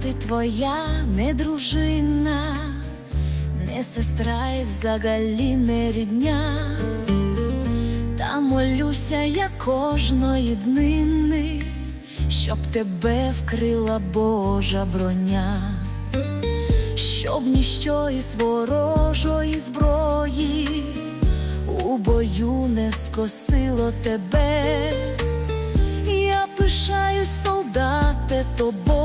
мати твоя не дружина, не сестра і взагалі не рідня. Та молюся я кожної днини, щоб тебе вкрила Божа броня, щоб ніщо із ворожої зброї у бою не скосило тебе. Я пишаюсь, солдате, тобою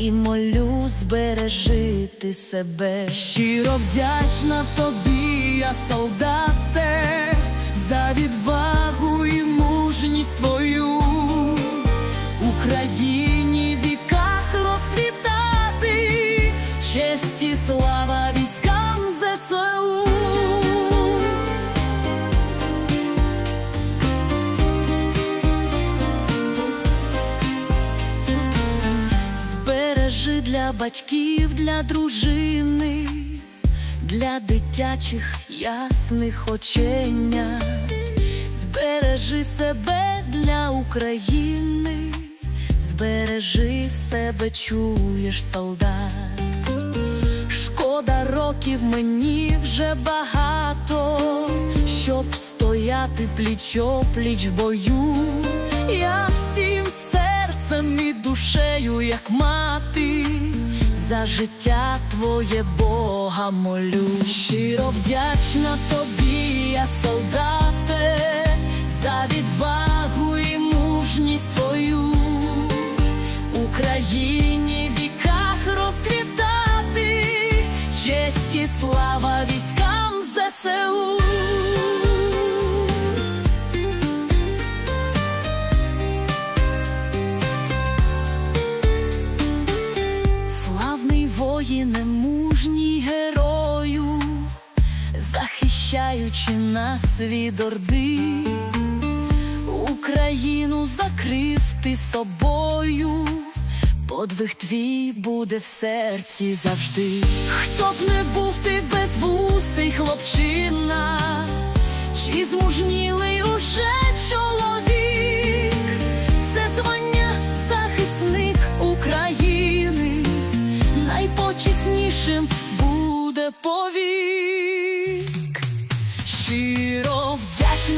і молю збережити себе. Щиро вдячна тобі, я солдате, для батьків, для дружини, для дитячих ясних оченят, збережи себе для України, збережи себе, чуєш, солдат. Шкода років мені вже багато, щоб стояти пліч-опліч в бою. Я всім душею, як мати, за життя твоє Бога молю. Щиро вдячна тобі, я солдате, захищаючи нас від орди. Україну закрив ти собою, подвиг твій буде в серці завжди. Хто б не був ти безвусий хлопчина, чи змужнілий уже чоловік, це звання захисник України, найпочеснішим буде повік.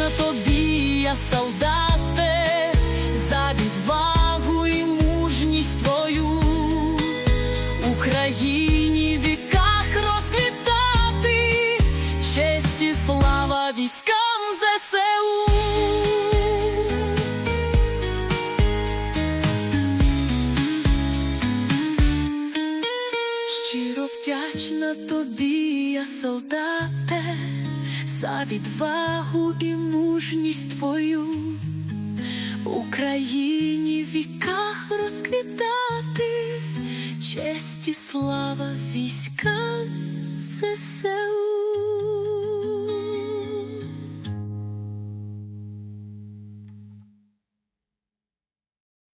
Вдячна тобі, я солдате, за відвагу і мужність твою. Україні в віках розквітати, честь і слава військам ЗСУ. Щиро вдячна тобі, я солдате, за відвагу і мужність твою. Україні в віках розквітати, честь і слава військам ЗСУ.